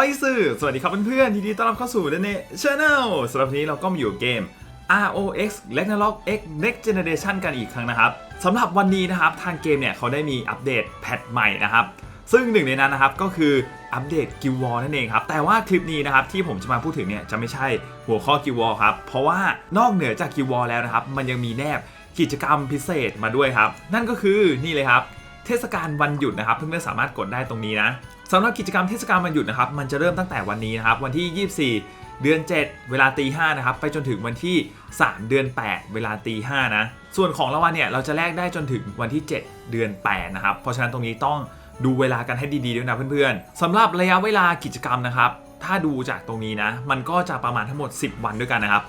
อยสื่อ สวัสดีครับเพื่อนๆยินดีต้อนรับเข้าสู่ The Net Channel สำหรับวันนี้เราก็มาอยู่เกม ROX Ragnarok X Next Generation กันอีกครั้งนะครับสำหรับวันนี้นะครับทางเกมเนี่ยเขาได้มีอัปเดตแพทใหม่นะครับ ซึ่งหนึ่งในนั้นนะครับก็คืออัปเดต Guild War นั่นเองครับ แต่ว่าคลิปนี้นะครับที่ผมจะมาพูดถึงเนี่ยจะไม่ใช่หัวข้อ Guild War ครับ เพราะว่านอกเหนือจาก Guild War แล้วนะครับ มันยังมีแนบกิจกรรมพิเศษมาด้วยครับ นั่นก็คือนี่เลยครับ เทศกาลวันหยุดนะครับ เพื่อนๆสามารถกดได้ตรงนี้นะ สำหรับกิจกรรมเทศกาลวันหยุดนะครับ มันจะเริ่มตั้งแต่วันนี้นะครับ วันที่ 24 เดือน 7 เวลาตีห้านะครับ ไปจนถึงวันที่ 3 เดือน 8 เวลาตีห้านะ ส่วนของรางวัลเนี่ย เราจะแลกได้จนถึงวันที่ 7 เดือน 8 นะครับ เพราะฉะนั้นตรงนี้ต้องดูเวลากันให้ดีๆด้วยนะเพื่อนๆสำหรับระยะเวลากิจกรรมนะครับ ถ้าดูจากตรงนี้นะ มันก็จะประมาณทั้งหมด 10 วันด้วยกันนะครับ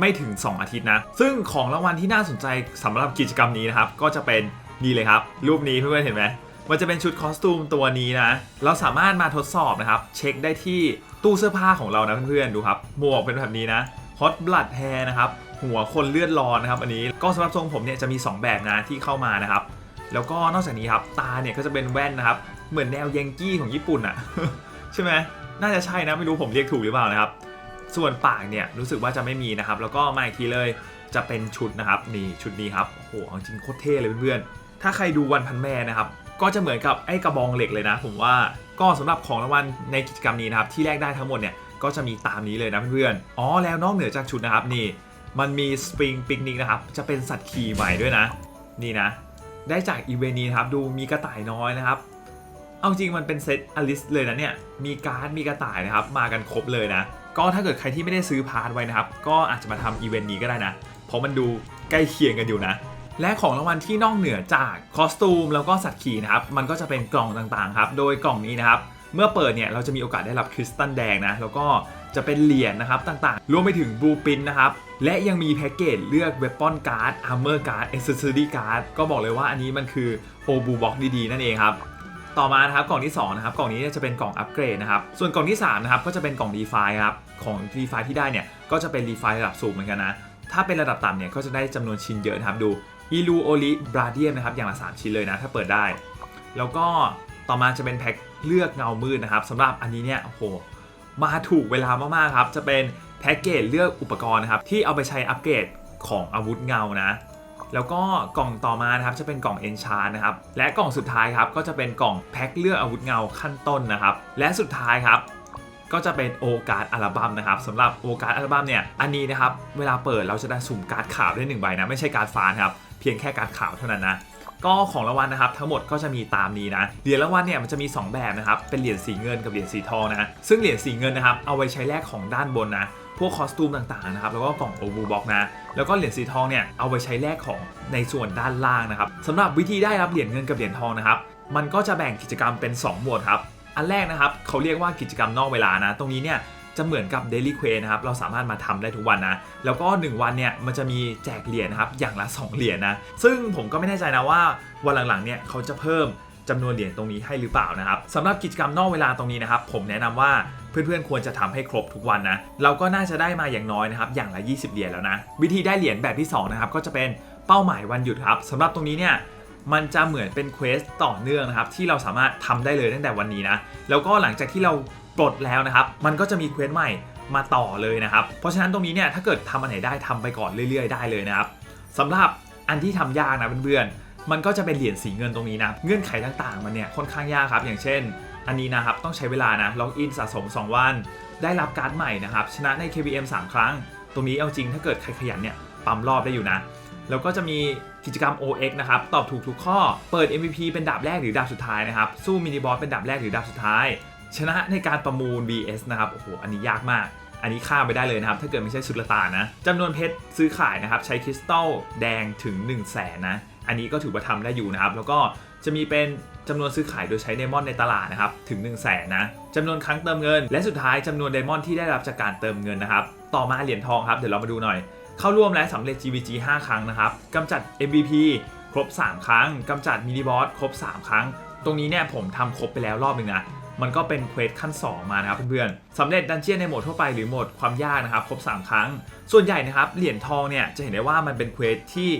ไม่ถึง 2 อาทิตย์นะ ซึ่งของรางวัลที่น่าสนใจสำหรับกิจกรรมนี้นะครับ ก็จะเป็นนี่เลยครับ รูปนี้เพื่อนๆเห็นไหม มันจะเป็นชุดคอสตูมตัวนี้นะ เราสามารถมาทดสอบนะครับ เช็คได้ที่ตู้เสื้อผ้าของเรานะเพื่อนๆดูครับ หมวกเป็นแบบนี้นะ Hot Blood Hair นะครับ หัวคนเลือดร้อนนะครับ อันนี้ก็สำหรับทรงผมเนี่ยจะมี 2 แบบนะที่เข้ามานะครับ แล้วก็นอกจากนี้ครับ ตาเนี่ยก็จะเป็นแว่นนะครับ เหมือนแนวยังกี้ของญี่ปุ่นอะใช่ไหมน่าจะใช่นะไม่รู้ผมเรียกถูกหรือเปล่านะครับ ส่วนปากเนี่ยรู้สึกว่าจะไม่มีนะครับ แล้วก็มาอีกทีเลยจะเป็นชุดนะครับนี่ชุดนี้ครับโอ้โหจริงโคตรเท่เลยเพื่อนๆถ้าใครดูวันพันแม่นะครับ ก็จะเหมือนกับไอ้กระบองเหล็กเลยนะ ผมว่าก็สำหรับของรางวัลในกิจกรรมนี้นะครับที่แลกได้ทั้งหมดเนี่ยก็จะมีตามนี้เลยนะเพื่อนๆอ๋อแล้วนอกเหนือจากชุดนะครับนี่มันมีสปริงปิกนิกนะครับจะเป็นสัตว์ขี่ใหม่ด้วยนะ นี่นะ ได้จากอีเวนต์นี้นะครับดูมีกระต่ายน้อยนะครับ เอาจริงมันเป็นเซตอลิสเลยนะเนี่ยมีการ์ดมีกระต่ายนะครับมากันครบเลยนะ ก็ถ้าเกิดใครที่ไม่ได้ซื้อพาร์ทไว้นะครับ ก็อาจจะมาทำอีเวนต์นี้ก็ได้นะ เพราะมันดูใกล้เคียงกันอยู่นะ และของรางวัลที่นอกเหนือจากคอสตูมแล้วก็สัตว์ขี่นะครับมันก็จะเป็นกล่องต่างๆครับโดยกล่องนี้นะครับเมื่อเปิดเนี่ยเราจะมีโอกาสได้รับคริสตัลแดงนะแล้วก็จะเป็นเหรียญนะครับต่างๆ รวมไปถึงบูปินนะครับและยังมีแพ็กเกจเลือกเว p ปอนการ์ดอาร์เมอร์การ์ดเอเซอร์รี่การ์ดก็บอกเลยว่าอันนี้มันคือโอบูบ็อกดีๆ นั่นเองครับต่อมานะครับกล่องที่2นะครับกล่องนี้จะเป็นกล่องอัปเกรดนะครับส่วนกล่องที่3นะครับก็จะเป็นกล่องรีไฟครับของรีไฟที่ได้เนี่ยก็จะเป็นรีไฟระดับสูงเหมือนกันนะถ้าเป็นระดับต่ำเนี่ยก็จะได้จำนวนชิ้นเยอะนะครับดู อีลูโอลิบราเดียมนะครับอย่างละ 3 ชิ้นเลยนะ ถ้าเปิดได้ แล้วก็ต่อมาจะเป็นแพ็คเลือกเงามืดนะครับสำหรับอันนี้เนี่ยโอ้โหมาถูกเวลามากๆครับ จะเป็นแพ็กเกจเลือกอุปกรณ์นะครับ ที่เอาไปใช้อัปเกรดของอาวุธเงานะ แล้วก็กล่องต่อมานะครับจะเป็นกล่อง e n c h a n นะครับ และกล่องสุดท้ายครับก็จะเป็นกล่องแพ็คเลือกอาวุธเงาขั้นต้นนะครับ และสุดท้ายครับก็จะเป็นโอกาสอัลบั้มนะครับสำหรับโอกาสอัลบั้มเนี่ยอันนี้นะครับเวลาเปิดเราจะได้สุ่มการ์ดขาวได้หนึ่งใบนะไม่ใช่การ์ดฟ้านะครับ พียงแค่การ์ดขาวเท่านั้นนะก็ของรางวัลนะครับทั้งหมดก็จะมีตามนี้นะเหรียญรางวัลเนี่ยมันจะมี 2 แบบนะครับเป็นเหรียญสีเงินกับเหรียญสีทองนะซึ่งเหรียญสีเงินนะครับเอาไว้ใช้แลกของด้านบนนะพวกคอสตูมต่างๆนะครับแล้วก็กล่องโอบูบ็อกนะแล้วก็เหรียญสีทองเนี่ยเอาไปใช้แลกของในส่วนด้านล่างนะครับสำหรับวิธีได้รับเหรียญเงินกับเหรียญทองนะครับมันก็จะแบ่งกิจกรรมเป็น 2 หมวดครับอันแรกนะครับเขาเรียกว่ากิจกรรมนอกเวลานะ ตรงนี้เนี่ย จะเหมือนกับ Daily Quest นะครับ เราสามารถมาทำได้ทุกวันนะ แล้วก็ 1 วันเนี่ย มันจะมีแจกเหรียญนะครับ อย่างละ 2 เหรียญนะ ซึ่งผมก็ไม่แน่ใจนะว่าวันหลังๆเนี่ยเขาจะเพิ่มจำนวนเหรียญตรงนี้ให้หรือเปล่านะครับสำหรับกิจกรรมนอกเวลาตรงนี้นะครับ ผมแนะนำว่าเพื่อนๆ ควรจะทำให้ครบทุกวันนะ เราก็น่าจะได้มาอย่างน้อยนะครับ อย่างละ 20 เหรียญแล้วนะ วิธีได้เหรียญแบบที่2นะครับ ก็จะเป็นเป้าหมายวันหยุดครับสำหรับตรงนี้เนี่ยมันจะเหมือนเป็นเควสต่อเนื่องนะครับที่เราสามารถทำได้เลยตั้งแต่วันนี้นะ แล้วก็หลังจากที่เรา ปลดแล้วนะครับมันก็จะมีเควสใหม่มาต่อเลยนะครับ เพราะฉะนั้นตรงนี้เนี่ยถ้าเกิดทำอันไหนได้ทำไปก่อนเรื่อย ๆ ได้เลยนะครับสำหรับอันที่ทำยากนะเพื่อนๆมันก็จะเป็นเหรียญสีเงินตรงนี้นะเงื่อนไขต่างๆ มันเนี่ยค่อนข้างยากครับ อย่างเช่น อันนี้นะครับต้องใช้เวลานะล็อกอินสะสม 2 วัน ได้รับการ์ดใหม่นะครับชนะใน KBM 3 ครั้ง ตรงนี้เอาจริงถ้าเกิดใครขยันเนี่ยปั๊มรอบได้อยู่นะแล้วก็จะมีกิจกรรม OX นะครับ ตอบถูกทุกข้อ เปิด MVP เป็นดาบแรกหรือดาบสุดท้ายนะครับ สู้มินิบอสเป็นดาบแรกหรือดาบสุดท้าย ชนะในการประมูล VS นะครับโอ้โหอันนี้ยากมาก อันนี้ข้ามไปได้เลยนะครับ ถ้าเกิดไม่ใช่สุลตานนะจำนวนเพชรซื้อขายนะครับ ใช้คริสตัลแดงถึง 1 0 0 0 0แสนนะ อันนี้ก็ถือว่าทำได้อยู่นะครับ แล้วก็จะมีเป็นจำนวนซื้อขายโดยใช้ไดมอนด์ในตลาดนะครับ ถึง 1 0 0 0 0แสนนะจำนวนครั้งเติมเงิน และสุดท้ายจำนวนไดมอนด์ที่ได้รับจากการเติมเงินนะครับ ต่อมาเหรียญทองครับเดี๋ยวเรามาดูหน่อย เข้าร่วมและสำเร็จ GVG 5 ครั้งนะครับกำจัด MVP ครบ 3 ครั้งกำจัดมินิบอสครบ 3 ครั้ง ตรงนี้เนี่ยผมทำครบไปแล้วรอบหนึ่งนะ มันก็เป็นเควสขั้น 2 มานะครับเพื่อนๆสำเร็จดันเจียนในโหมดทั่วไปหรือโหมดความยากนะครับครบ 3 ครั้ง ส่วนใหญ่นะครับเหรียญทองเนี่ยจะเห็นได้ว่ามันเป็นเควสที่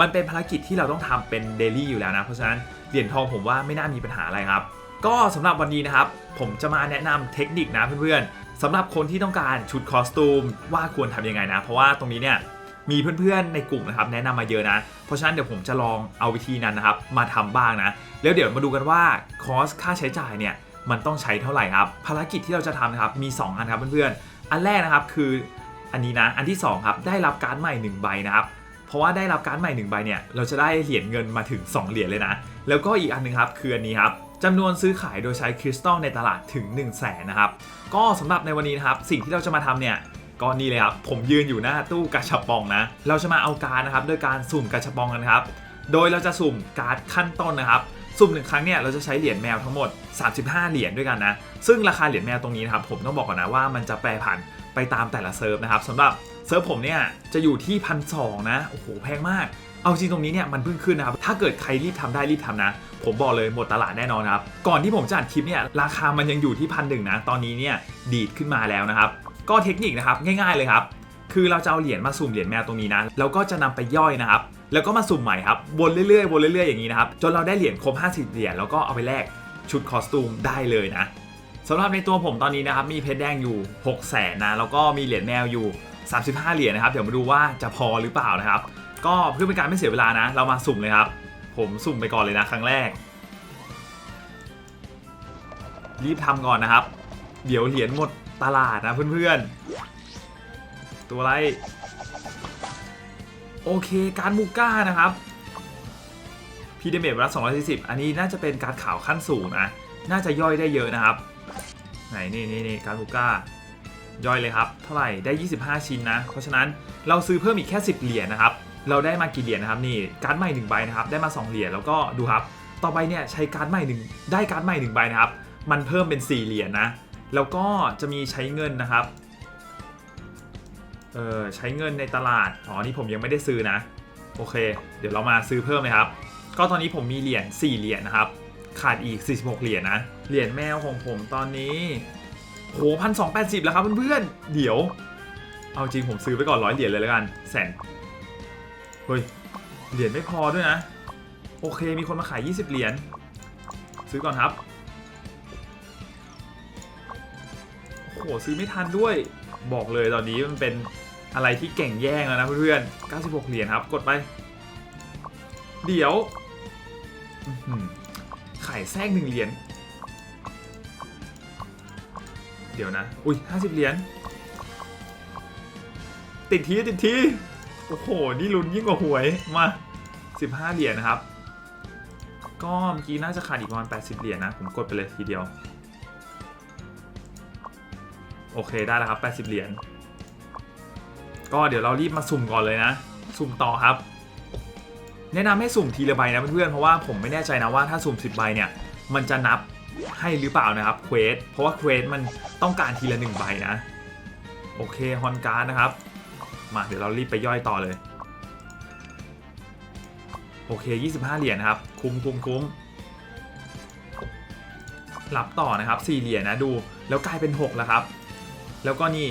มันเป็นภารกิจที่เราต้องทำเป็นเดลี่อยู่แล้วนะ เพราะฉะนั้นเหรียญทองผมว่าไม่น่ามีปัญหาอะไรครับ ก็สำหรับวันนี้นะครับ ผมจะมาแนะนำเทคนิคนะเพื่อนๆสำหรับคนที่ต้องการชุดคอสตูมว่าควรทำยังไงนะ เพราะว่าตรงนี้เนี่ยมีเพื่อนๆในกลุ่มนะครับแนะนำมาเยอะนะ เพราะฉะนั้นเดี๋ยวผมจะลองเอาวิธีนั้นนะครับมาทำบ้างนะ แล้วเดี๋ยวมาดูกันว่าคอสค่าใช้จ่ายเนี่ย มันต้องใช้เท่าไหร่ครับ ภารกิจที่เราจะทำนะครับมี 2 อันครับเพื่อนๆ อันแรกนะครับคืออันนี้นะ อันที่ 2 ครับ ได้รับการ์ดใหม่ 1 ใบนะครับ เพราะว่าได้รับการ์ดใหม่ 1 ใบเนี่ย เราจะได้เหรียญเงินมาถึง 2 เหรียญเลยนะ แล้วก็อีกอันหนึงครับคืออันนี้ครับจำนวนซื้อขายโดยใช้คริสตัลในตลาดถึง 1 0 0 0 0แสนนะครับ ก็สำหรับในวันนี้นะครับ สิ่งที่เราจะมาทำเนี่ยก็นี่เลยครับ ผมยืนอยู่หน้าตู้กาชาปองนะ เราจะมาเอาการดนะครับโดยการสุ่มกาชาปองกันครับ โดยเราจะสุ่มการ์ดขั้นต้นนะครับ สุ่มหนึ่งครั้งเนี่ยเราจะใช้เหรียญแมวทั้งหมด 35 เหรียญด้วยกันนะ ซึ่งราคาเหรียญแมวตรงนี้นะครับผมต้องบอกก่อนนะว่ามันจะแปรผันไปตามแต่ละเซิร์ฟนะครับสำหรับเซิร์ฟผมเนี่ยจะอยู่ที่พันสนะโอ้โหแพงมาก เอาจริงตรงนี้เนี่ยมันเพิ่งขึ้นนะครับถ้าเกิดใครรีบทำได้รีบทำนะ ผมบอกเลยหมดตลาดแน่นอนครับก่อนที่ผมจะอัดคลิปเนี่ยราคามันยังอยู่ที่พันหนึ่งนะตอนนี้เนี่ยดีดขึ้นมาแล้วนะครับก็เทคนิคนะครับง่าย ๆเลยครับคือเราจะเอาเหรียญมาสุ่มเหรียญแมวตรงนี้นะแล้วก็จะนำไปย่อยนะครับ แล้วก็มาสุ่มใหม่ครับวนเรื่อยๆวนเรื่อยๆอย่างนี้นะครับจนเราได้เหรียญครบ 50 เหรียญแล้วก็เอาไปแลกชุดคอสตูมได้เลยนะสำหรับในตัวผมตอนนี้นะครับมีเพชรแดงอยู่ 6 0แสนนะแล้วก็มีเหรียญแมวอยู่ 35 เหรียญนะครับเดี๋ยวมาดูว่าจะพอหรือเปล่านะครับ ก็เพื่อเป็นการไม่เสียเวลานะ เรามาสุ่มเลยครับ ผมสุ่มไปก่อนเลยนะครั้งแรก รีบทำก่อนนะครับ เดี๋ยวเหรียญหมดตลาดนะเพื่อนๆ ตัวไร โอเค การมูก้านะครับพีเดเมตรัส240 อันนี้น่าจะเป็นการดขาวขั้นสูงนะ น่าจะย่อยได้เยอะนะครับ ไหนนี่นี่นี่การมูก้า ย่อยเลยครับ เท่าไหร่ ได้ 25 ชิ้นนะ เพราะฉะนั้นเราซื้อเพิ่มอีกแค่ 10 เหรียญนะครับ เราได้มากี่เหรียญนะครับนี่ การใหม่1ใบนะครับ ได้มา 2 เหรียญ แล้วก็ดูครับ ต่อไปเนี่ยใช้การใหม่หนึ่งได้การใหม่1ใบนะครับ มันเพิ่มเป็น 4 เหรียญนะ แล้วก็จะมีใช้เงินนะครับ เออใช้เงินในตลาด อ๋อนี่ผมยังไม่ได้ซื้อนะ โอเค เดี๋ยวเรามาซื้อเพิ่มเลยครับ ก็ตอนนี้ผมมีเหรียญ4เหรียญนะครับ ขาดอีก 46 เหรียญนะ เหรียญแมวของผมตอนนี้โหพันสองแปดสิบแล้วครับเพื่อนๆ เดี๋ยว เอาจริงผมซื้อไปก่อนร้อยเหรียญเลยแล้วกัน แสน เฮ้ย เหรียญไม่พอด้วยนะ โอเคมีคนมาขาย 20 เหรียญ ซื้อก่อนครับ โอ้โหซื้อไม่ทันด้วย บอกเลยตอนนี้มันเป็นอะไรที่เก่งแย่งแล้วนะเพื่อนๆ96 เหรียญครับ กดไป เดี๋ยวอื้อหือขายแทรกหนึ่งเหรียญ เดี๋ยวนะ อุ้ย50 เหรียญ ติดทีติดที โอ้โห นี่ลุ้นยิ่งกว่าหวย มา 15 เหรียญนะครับ ก็เมื่อกี้น่าจะขาดอีกประมาณ80 เหรียญนะ ผมกดไปเลยทีเดียว อเคได้แล้วครับ 80 เหรียญก็เดี๋ยวเรารีบมาสุ่มก่อนเลยนะ สุ่มต่อครับ แนะนำให้สุ่มทีละใบนะเพื่อนๆเพราะว่าผมไม่แน่ใจนะว่าถ้าสุ่ม 10 ใบเนี่ย มันจะนับให้หรือเปล่านะครับเควสเพราะว่าเควสมันต้องการทีละหนึ่งใบนะ โอเคฮอนการ์ดนะครับ มาเดี๋ยวเรารีบไปย่อยต่อเลย โอเค 25 เหรียญนะครับ คุ้มคุ้มคุ้มรับต่อนะครับ 4 เหรียญนะดู แล้วกลายเป็น 6 แล้วครับ แล้วก็นี่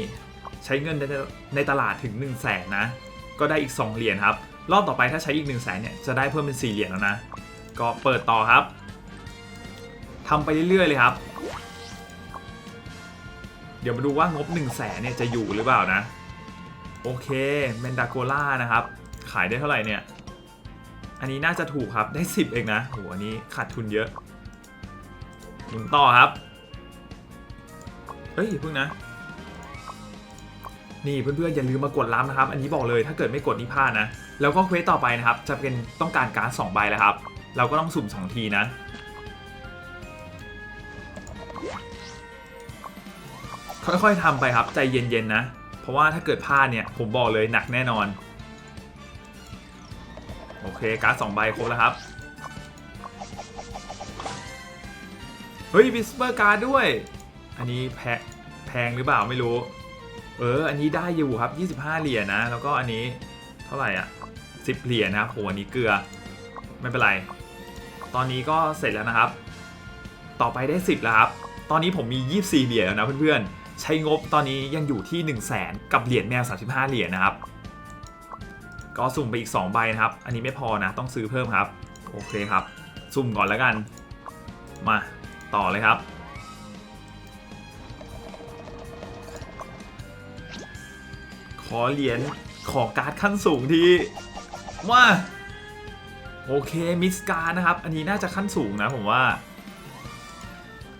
ใช้เงินในในตลาดถึง 1 0 0 0 0แสนนะ ก็ได้อีก 2 เหรียญครับ รอบต่อไปถ้าใช้อีก 1 0 0 0 0แสนเนี่ยจะได้เพิ่มเป็น 4 เหรียญแล้วนะ ก็เปิดต่อครับทำไปเรื่อยๆเลยครับ เดี๋ยวมาดูว่างบ 1 0 0 0 0แสนเนี่ยจะอยู่หรือเปล่านะ โอเคเมนดาโกล่านะครับ ขายได้เท่าไหร่เนี่ย อันนี้น่าจะถูกครับได้ 10 เองนะโหอันนี้ขาดทุนเยอะหมุนต่อครับเอ้ยเพิ่งนะ นี่เพื่อนๆอย่าลืมมากดรับนะครับ อันนี้บอกเลยถ้าเกิดไม่กดนี่พลาดนะ แล้วก็เควสต่อไปนะครับ จะเป็นต้องการการ์ด2ใบแล้วครับ เราก็ต้องสุ่ม 2 ทีนะ ค่อยๆทำไปครับใจเย็นๆนะ เพราะว่าถ้าเกิดพลาดเนี่ยผมบอกเลยหนักแน่นอน โอเคการ์ดสองใบครบแล้วครับเฮ้ยวิสเปอร์การ์ดด้วย อันนี้แพแพงหรือเปล่าไม่รู้ เออ อันนี้ได้อยู่ครับ 25 เหรียญนะ แล้วก็อันนี้เท่าไหร่อะ 10 เหรียญนะครับโหอันนี้เกลือ ไม่เป็นไร ตอนนี้ก็เสร็จแล้วนะครับ ต่อไปได้ 10 แล้วครับ ตอนนี้ผมมี 24 เหรียญแล้วนะเพื่อนๆ ใช้งบตอนนี้ยังอยู่ที่ 1 0 0 0 0แสนกับเหรียญแมว 35 เหรียญนะครับ ก็สุ่มไปอีก 2 ใบนะครับ อันนี้ไม่พอนะ ต้องซื้อเพิ่มครับ โอเคครับ สุ่มก่อนแล้วกัน มาต่อเลยครับ ขอเหรียญขอการ์ดขั้นสูงทีมาโอเคมิสการนะครับ อันนี้น่าจะขั้นสูงนะผมว่า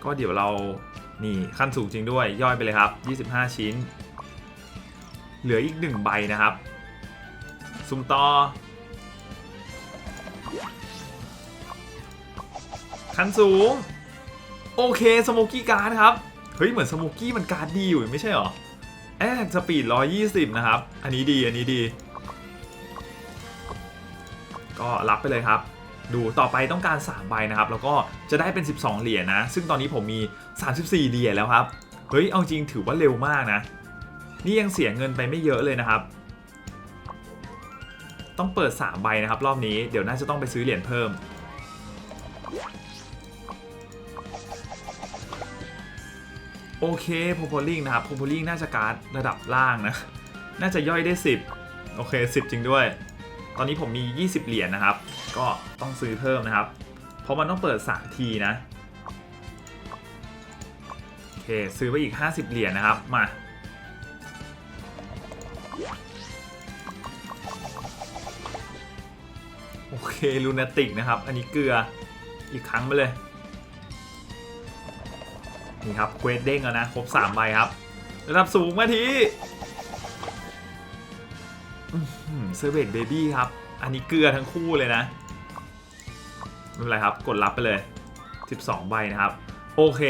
ก็เดี๋ยวเรานี่ขั้นสูงจริงด้วยย่อยไปเลยครับ 25 ชิ้น เหลืออีก 1 ใบนะครับ ซุ่มต่อ ขั้นสูง โอเคสโมกี้การ์ดครับ เฮ้ย เหมือนสโมกี้มันการ์ดดีอยู่ไม่ใช่หรอ แอคสปีด 120 นะครับ อันนี้ดี อันนี้ดี ก็รับไปเลยครับ ดูต่อไปต้องการ 3 ใบนะครับ แล้วก็จะได้เป็น 12 เหรียญนะ ซึ่งตอนนี้ผมมี 34 เหรียญแล้วครับ เฮ้ย เอาจริงถือว่าเร็วมากนะ นี่ยังเสียเงินไปไม่เยอะเลยนะครับ ต้องเปิด 3 ใบนะครับ รอบนี้ เดี๋ยวน่าจะต้องไปซื้อเหรียญเพิ่ม โอเคโพโพลิงนะครับโพโพลิงน่าจะการ์ดระดับล่างนะ น่าจะย่อยได้ 10 โอเค 10 จริงด้วย ตอนนี้ผมมี 20 เหรียญนะครับ ก็ต้องซื้อเพิ่มนะครับ เพราะมันต้องเปิด 3 ทีนะ โอเค ซื้อไปอีก 50 เหรียญนะครับ มาโอเคลูนาติกนะครับ อันนี้เกลืออีกครั้งไปเลย นี่ครับเควสเด้งแล้วนะ ครบ3ใบครับ ระดับสูงมาทีเซอร์เบตเบบี้ครับ อันนี้เกลือทั้งคู่เลยนะไม่เป็นไรครับ กดรับไปเลย 12 ใบนะครับ โอเค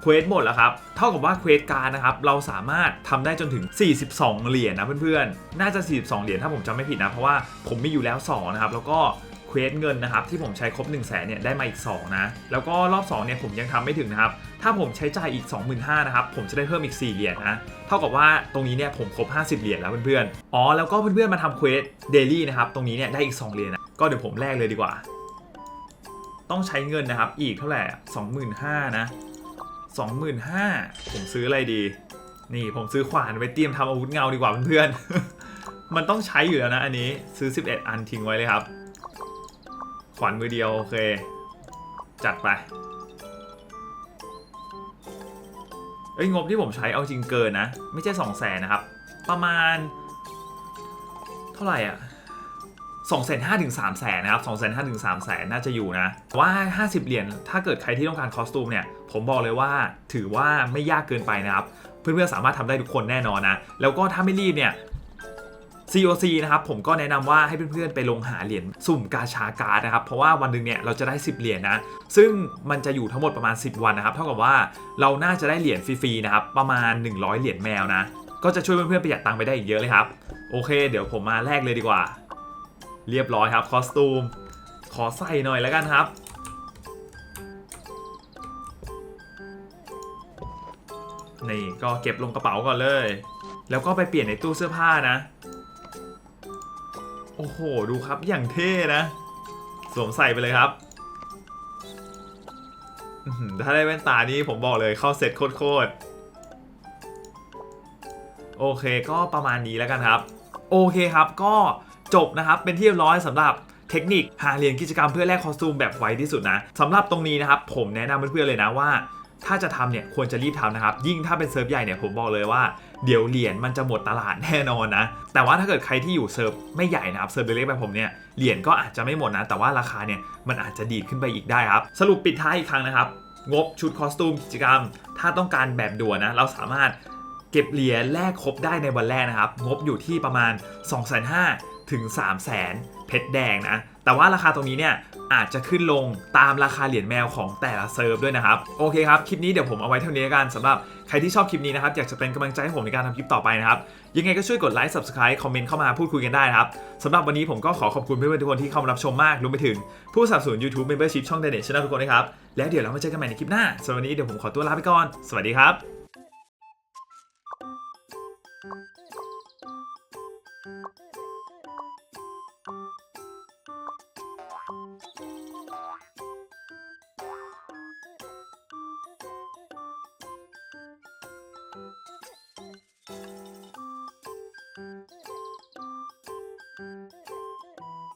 เควสหมดแล้วครับ เท่ากับว่าเควสการนะครับ เราสามารถทำได้จนถึง 42 เหรียญนะเพื่อนๆ น่าจะ 42 เหรียญถ้าผมจำไม่ผิดนะ เพราะว่าผมมีอยู่แล้ว 2 นะครับ แล้วก็ เควสเงินนะครับที่ผมใช้ครบ1 0 0 0 0แสนเนี่ยได้มาอีก 2 นะ แล้วก็รอบ2เนี่ยผมยังทำไม่ถึงนะครับ ถ้าผมใช้จ่ายอีก 25,000นะครับผมจะได้เพิ่มอีก 4 เหรียญนะ เท่ากับว่าตรงนี้เนี่ยผมครบ 50 เหรียญแล้วเพื่อนๆ อ๋อแล้วก็เพื่อนๆมาทำเควสเดลี่นะครับตรงนี้เนี่ยได้อีก 2 เหรียญนะก็เดี๋ยวผมแลกเลยดีกว่า ต้องใช้เงินนะครับอีกเท่าไหร่25,000นะ25,000ผมซื้ออะไรดี นี่ผมซื้อขวานไว้เตรียมทำอาวุธเงาดีกว่าเพื่อนๆมันต้องใช้อยู่แล้วนะอันนี้ซื้อ 11 อันทิ้งไว้เลยครับ ขวานมือเดียว โอเค จัดไป เอ้ยงบที่ผมใช้เอาจริงเกินนะ ไม่ใช่2 0 0แสนนะครับ ประมาณ เท่าไหร่อะ2องแสนห้าถึงสามแสนนะครับสองแสนห้าถึงสามแสนน่าจะอยู่นะแต่ว่า 50 เหรียญถ้าเกิดใครที่ต้องการคอสตูมเนี่ย ผมบอกเลยว่าถือว่าไม่ยากเกินไปนะครับ เพื่อนๆสามารถทำได้ทุกคนแน่นอนนะ แล้วก็ถ้าไม่รีบเนี่ย COC นะครับผมก็แนะนำว่าให้เพื่อนๆไปลงหาเหรียญสุ่มกาชาการ์ดนะครับเพราะว่าวันหนึ่งเนี่ยเราจะได้ 10 เหรียญนะ ซึ่งมันจะอยู่ทั้งหมดประมาณ 10 วันนะครับเท่ากับว่าเราน่าจะได้เหรียญฟรีๆนะครับประมาณ 100 เหรียญแมวนะ ก็จะช่วยเพื่อนๆประหยัดตังค์ไปได้อีกเยอะเลยครับโอเค เดี๋ยวผมมาแลกเลยดีกว่า เรียบร้อยครับคอสตูม ขอใส่หน่อยแล้วกันครับนี่ก็เก็บลงกระเป๋าก่อนเลย แล้วก็ไปเปลี่ยนในตู้เสื้อผ้านะ โอ้โห ดูครับอย่างเท่นะ สวมใส่ไปเลยครับ ถ้าได้แว่นตานี้ผมบอกเลยเข้าเซ็ตโคตรโอเคก็ประมาณนี้แล้วกันครับ โอเคครับก็จบนะครับเป็นที่เรียบร้อยสำหรับเทคนิคหาเหรียญกิจกรรมเพื่อแลกคอสตูมแบบไวที่สุดนะสำหรับตรงนี้นะครับผมแนะนำเพื่อนๆเลยนะว่า ถ้าจะทำเนี่ยควรจะรีบทำนะครับ ยิ่งถ้าเป็นเซิร์ฟใหญ่เนี่ยผมบอกเลยว่าเดี๋ยวเหรียญมันจะหมดตลาดแน่นอนนะ แต่ว่าถ้าเกิดใครที่อยู่เซิร์ฟไม่ใหญ่นะครับเซิร์ฟเล็กๆแบบผมเนี่ยเหรียญก็อาจจะไม่หมดนะ แต่ว่าราคาเนี่ยมันอาจจะดีดขึ้นไปอีกได้ครับ สรุปปิดท้ายอีกครั้งนะครับ งบชุดคอสตูมกิจกรรม ถ้าต้องการแบบด่วนนะเราสามารถเก็บเหรียญแลกครบได้ในวันแรกนะครับ งบอยู่ที่ประมาณ 2 5 0 0 0ถึง3 0 0 0 0 0เพชรแดงนะ แต่ว่าราคาตรงนี้เนี่ย อาจจะขึ้นลงตามราคาเหรียญแมวของแต่ละเซิร์ฟด้วยนะครับ โอเคครับ คลิปนี้เดี๋ยวผมเอาไว้เท่านี้กันสำหรับใครที่ชอบคลิปนี้นะครับ อยากจะเป็นกำลังใจให้ผมในการทำคลิปต่อไปนะครับ ยังไงก็ช่วยกดไลค์ subscribe คอมเมนต์เข้ามาพูดคุยกันได้นะครับสำหรับวันนี้ผมก็ขอขอบคุณเพื่อนๆทุกคนที่เข้ามารับชมมากรวมไปถึงผู้สนับสนุน YouTube Membership ช่อง d a n e t Channel ทุกคนนะครับแล้วเดี๋ยวเรามาเจอกันใหม่ในคลิปหน้าสำหรับวันนี้เดี๋ยวผมขอตัวลาไปก่อนสวัสดีครับ